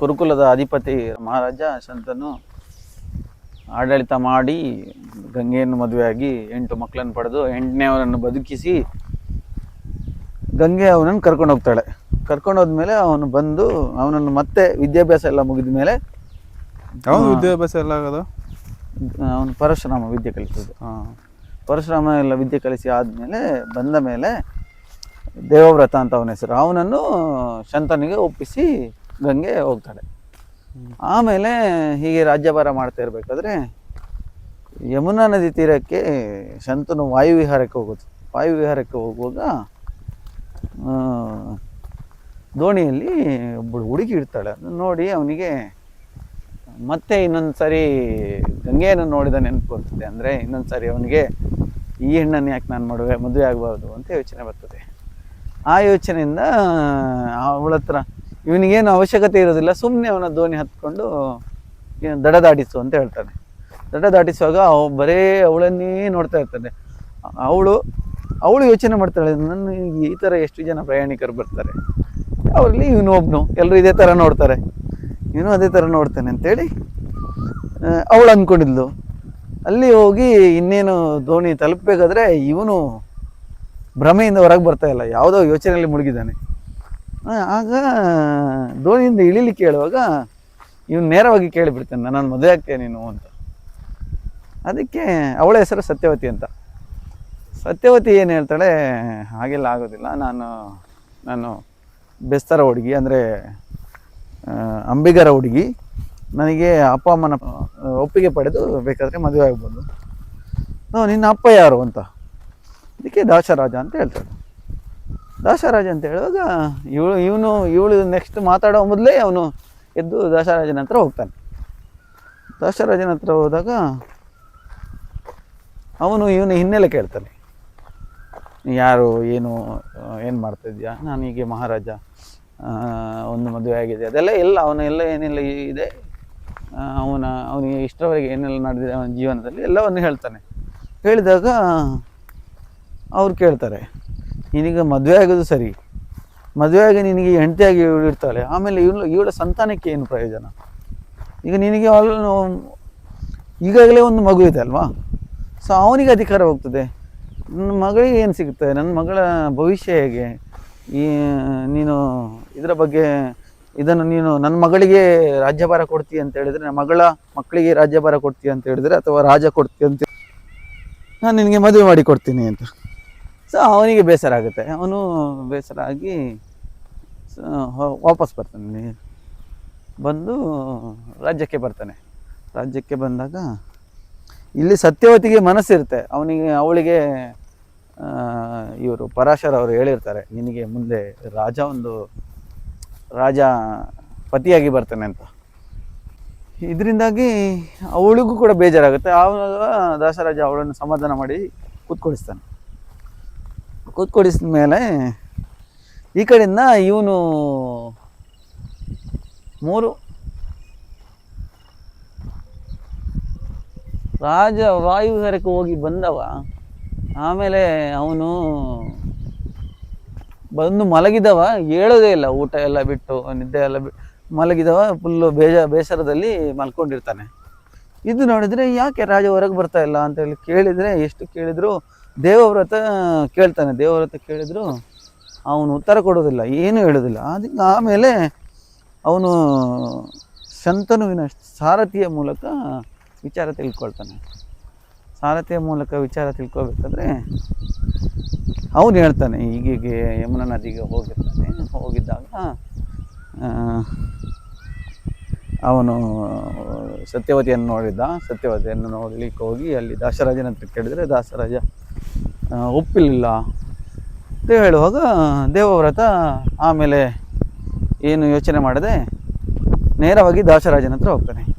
ಕುರುಕುಲದ ಅಧಿಪತಿ ಮಹಾರಾಜ ಶಂತನು ಆಡಳಿತ ಮಾಡಿ ಗಂಗೆಯನ್ನು ಮದುವೆಯಾಗಿ ಎಂಟು ಮಕ್ಕಳನ್ನು ಪಡೆದು ಎಂಟನೇವರನ್ನು ಬದುಕಿಸಿ ಗಂಗೆ ಅವನನ್ನು ಕರ್ಕೊಂಡು ಹೋಗ್ತಾಳೆ. ಕರ್ಕೊಂಡು ಹೋದ್ಮೇಲೆ ಅವನು ಬಂದು ಅವನನ್ನು ಮತ್ತೆ ವಿದ್ಯಾಭ್ಯಾಸ ಎಲ್ಲ ಮುಗಿದ ಮೇಲೆ ಯಾವುದು ವಿದ್ಯಾಭ್ಯಾಸ ಎಲ್ಲ ಆಗೋದು? ಅವನು ಪರಶುರಾಮ ವಿದ್ಯೆ ಕಲಿಸೋದು ಪರಶುರಾಮ ಎಲ್ಲ ವಿದ್ಯೆ ಕಲಿಸಿ ಆದಮೇಲೆ ಬಂದ ಮೇಲೆ ದೇವವ್ರತ ಅಂತ ಅವನ ಹೆಸರು. ಅವನನ್ನು ಶಂತನಿಗೆ ಒಪ್ಪಿಸಿ ಗಂಗೆ ಹೋಗ್ತಾಳೆ ಆಮೇಲೆ ಹೀಗೆ ರಾಜ್ಯಭಾರ ಮಾಡ್ತಾ ಇರಬೇಕಾದ್ರೆ ಯಮುನಾ ನದಿ ತೀರಕ್ಕೆ ಶಂತನು ವಾಯುವಿಹಾರಕ್ಕೆ ಹೋಗುತ್ತೆ ವಾಯುವಿಹಾರಕ್ಕೆ ಹೋಗುವಾಗ ದೋಣಿಯಲ್ಲಿ ಒಬ್ಬಳು ಹುಡುಗಿ ಇಡ್ತಾಳೆ ಅದನ್ನು ನೋಡಿ ಅವನಿಗೆ ಮತ್ತೆ ಇನ್ನೊಂದು ಸಾರಿ ಗಂಗೆಯನ್ನು ನೋಡಿದ ನೆನಪು ಬರ್ತದೆ. ಅಂದರೆ ಇನ್ನೊಂದು ಸಾರಿ ಅವನಿಗೆ ಈ ಹೆಣ್ಣನ್ನು ಯಾಕೆ ನಾನು ಮಾಡುವೆ ಮದುವೆ ಆಗಬಾರ್ದು ಅಂತ ಯೋಚನೆ ಬರ್ತದೆ. ಆ ಯೋಚನೆಯಿಂದ ಅವಳ ಹತ್ರ ಇವನಿಗೇನು ಅವಶ್ಯಕತೆ ಇರೋದಿಲ್ಲ ಸುಮ್ಮನೆ ಅವನ ದೋಣಿ ಹತ್ಕೊಂಡು ದಡ ದಾಟಿಸು ಅಂತ ಹೇಳ್ತಾನೆ. ದಡ ದಾಟಿಸುವಾಗ ಅವ ಬರೇ ಅವಳನ್ನೇ ನೋಡ್ತಾ ಇರ್ತಾನೆ. ಅವಳು ಅವಳು ಯೋಚನೆ ಮಾಡ್ತಾಳೆ, ನನ್ನ ಈ ಥರ ಎಷ್ಟು ಜನ ಪ್ರಯಾಣಿಕರು ಬರ್ತಾರೆ? ಅವರಲ್ಲಿ ಇವನು ಒಬ್ನು ಎಲ್ಲರೂ ಇದೇ ಥರ ನೋಡ್ತಾರೆ. ಇವನು ಅದೇ ಥರ ನೋಡ್ತಾನೆ ಅಂತೇಳಿ ಅವಳು ಅಂದ್ಕೊಂಡಿದ್ಲು ಅಲ್ಲಿ ಹೋಗಿ ಇನ್ನೇನು ದೋಣಿ ತಲುಪಬೇಕಾದ್ರೆ ಇವನು ಭ್ರಮೆಯಿಂದ ಹೊರಗೆ ಬರ್ತಾ ಇಲ್ಲ, ಯಾವುದೋ ಯೋಚನೆಯಲ್ಲಿ ಮುಳುಗಿದ್ದಾನೆ. ಆಗ ದೋಣಿಯಿಂದ ಇಳಿಲಿ ಕೇಳುವಾಗ ಇವನು ನೇರವಾಗಿ ಕೇಳಿಬಿಡ್ತೇನೆ ನಾನು ಮದುವೆ ಆಗ್ತೇನೆ ನೀನು ಅಂತ. ಅದಕ್ಕೆ ಅವಳ ಹೆಸರು ಸತ್ಯವತಿ ಅಂತ. ಸತ್ಯವತಿ ಏನು ಹೇಳ್ತಾಳೆ, ಹಾಗೆಲ್ಲ ಆಗೋದಿಲ್ಲ, ನಾನು ನಾನು ಬೆಸ್ತರ ಹುಡುಗಿ, ಅಂದರೆ ಅಂಬಿಗರ ಹುಡುಗಿ, ನನಗೆ ಅಪ್ಪ, ಅಮ್ಮನ ಒಪ್ಪಿಗೆ ಪಡೆದು ಬೇಕಾದರೆ ಮದುವೆ ಆಗ್ಬೋದು. ನಿನ್ನ ಅಪ್ಪ ಯಾರು? ಅಂತ. ಅದಕ್ಕೆ ದಾಸರಾಜ ಅಂತ ಹೇಳ್ತಾಳೆ. ದಾಸರಾಜ ಅಂತ ಹೇಳುವಾಗ ಇವಳು, ಇವನು, ಇವಳು ನೆಕ್ಸ್ಟ್ ಮಾತಾಡೋ ಮೊದಲೇ ಅವನು ಎದ್ದು ದಾಸರಾಜನ ಹತ್ರ ಹೋಗ್ತಾನೆ. ದಾಸರಾಜನ ಹತ್ರ ಹೋದಾಗ ಅವನು ಇವನು ಹಿನ್ನೆಲೆ ಕೇಳ್ತಾನೆ. ಯಾರು, ಏನು ಏನು ಮಾಡ್ತಾಯಿದ್ಯಾ ನಾನು ಹೀಗೆ ಮಹಾರಾಜ ಒಂದು ಮದುವೆ ಆಗಿದೆ. ಅದೆಲ್ಲ ಎಲ್ಲ ಅವನ, ಎಲ್ಲ ಏನೆಲ್ಲ ಇದೆ ಅವನ, ಅವನಿಗೆ ಇಷ್ಟರವರೆಗೆ ಏನೆಲ್ಲ ನಡೆದಿದೆ ಅವನ ಜೀವನದಲ್ಲಿ ಎಲ್ಲವನ್ನು ಹೇಳ್ತಾನೆ. ಹೇಳಿದಾಗ ಅವ್ರು ಕೇಳ್ತಾರೆ ನಿನಗೆ ಮದುವೆ ಆಗೋದು ಸರಿ. ಮದುವೆ ಆಗಿ ನಿನಗೆ ಹೆಂಡತಿಯಾಗಿ ಇವಳು ಇರ್ತಾಳೆ. ಆಮೇಲೆ ಇವಳು, ಇವಳ ಸಂತಾನಕ್ಕೆ ಏನು ಪ್ರಯೋಜನ? ಈಗ ನಿನಗೆ ಆಲ್ ಈಗಾಗಲೇ ಒಂದು ಮಗು ಇದೆ ಅಲ್ವಾ? ಸೊ ಅವನಿಗೆ ಅಧಿಕಾರ ಹೋಗ್ತದೆ. ನನ್ನ ಮಗಳಿಗೆ ಏನು ಸಿಗುತ್ತೆ? ನನ್ನ ಮಗಳ ಭವಿಷ್ಯ ಹೇಗೆ? ಈ, ನೀನು ಇದರ ಬಗ್ಗೆ ಇದನ್ನು ನೀನು ನನ್ನ ಮಗಳಿಗೆ ರಾಜ್ಯಭಾರ ಕೊಡ್ತೀಯ ಅಂತ ಹೇಳಿದ್ರೆ, ನನ್ನ ಮಗಳ ಮಕ್ಕಳಿಗೆ ರಾಜ್ಯಭಾರ ಕೊಡ್ತೀಯ ಅಂತ ಹೇಳಿದ್ರೆ, ಅಥವಾ ರಾಜ ಕೊಡ್ತೀಯ ಅಂತ ನಾನು ನಿನಗೆ ಮದುವೆ ಮಾಡಿ ಕೊಡ್ತೀನಿ ಅಂತ. ಸೊ ಅವನಿಗೆ ಬೇಸರ ಆಗುತ್ತೆ ಅವನು ಬೇಸರ ಆಗಿ ವಾಪಸ್ ಬರ್ತಾನೆ. ಬಂದು ರಾಜ್ಯಕ್ಕೆ ಬರ್ತಾನೆ. ರಾಜ್ಯಕ್ಕೆ ಬಂದಾಗ ಇಲ್ಲಿ ಸತ್ಯವತಿಗೆ ಮನಸ್ಸಿರುತ್ತೆ. ಅವನಿಗೆ, ಅವಳಿಗೆ ಇವರು ಪರಾಶರ ಅವರು ಹೇಳಿರ್ತಾರೆ, ನಿನಗೆ ಮುಂದೆ ರಾಜ ಒಂದು ರಾಜ ಪತಿಯಾಗಿ ಬರ್ತಾನೆ ಅಂತ. ಇದರಿಂದಾಗಿ ಅವಳಿಗೂ ಕೂಡ ಬೇಜಾರಾಗುತ್ತೆ. ಆವಾಗ ದಾಸರಾಜ ಅವಳನ್ನು ಸಮಾಧಾನ ಮಾಡಿ ಕೂತ್ಕೊಳಿಸ್ತಾನೆ. ಕೂತ್ಕೊಳಿಸಿದ ಮೇಲೆ ಈ ಕಡೆಯಿಂದ ಇವನು ಮೂರು. ರಾಜ ವಾಯುವಿಹಾರಕ್ಕೆ ಹೋಗಿ ಬಂದವ. ಆಮೇಲೆ ಅವನು ಬಂದು ಮಲಗಿದವ. ಹೇಳೋದೇ ಇಲ್ಲ, ಊಟ ಎಲ್ಲ ಬಿಟ್ಟು, ನಿದ್ದೆ ಎಲ್ಲ ಬಿಟ್ಟು ಮಲಗಿದವ ಫುಲ್ಲು ಬೇಜ, ಬೇಸರದಲ್ಲಿ ಮಲ್ಕೊಂಡಿರ್ತಾನೆ. ಇದು ನೋಡಿದರೆ ಯಾಕೆ ರಾಜ ಹೊರಗೆ ಬರ್ತಾ ಇಲ್ಲ ಅಂತೇಳಿ ಕೇಳಿದರೆ, ಎಷ್ಟು ಕೇಳಿದ್ರು ದೇವವ್ರತ ಕೇಳ್ತಾನೆ. ದೇವವ್ರತ ಕೇಳಿದ್ರು, ಅವನು ಉತ್ತರ ಕೊಡೋದಿಲ್ಲ ಏನು ಹೇಳೋದಿಲ್ಲ ಅದಕ್ಕೆ ಆಮೇಲೆ ಅವನು ಶಂತನುವಿನ ಸಾರಥಿಯ ಮೂಲಕ ವಿಚಾರ ತಿಳ್ಕೊಳ್ತಾನೆ. ಸಾರಥಿಯ ಮೂಲಕ ವಿಚಾರ ತಿಳ್ಕೊಬೇಕಾದ್ರೆ ಅವನು ಹೇಳ್ತಾನೆ ಹೀಗೀಗೆ ಯಮುನಾ ನದಿಗೆ ಹೋಗಿರ್ತಾನೆ. ಹೋಗಿದ್ದಾಗ ಅವನು ಸತ್ಯವತಿಯನ್ನು ನೋಡಿದ್ದ. ಸತ್ಯವತಿಯನ್ನು ನೋಡಲಿಕ್ಕೆ ಹೋಗಿ ಅಲ್ಲಿ ದಾಸರಾಜನ ಹತ್ರ ಕೇಳಿದರೆ, ದಾಸರಾಜ ಒಪ್ಪಿಲ್ಲ ಅಂತ ಹೇಳುವಾಗ ದೇವವ್ರತ ಆಮೇಲೆ ಏನು ಯೋಚನೆ ಮಾಡದೆ ನೇರವಾಗಿ ದಾಸರಾಜನ ಹತ್ರ ಹೋಗ್ತಾನೆ.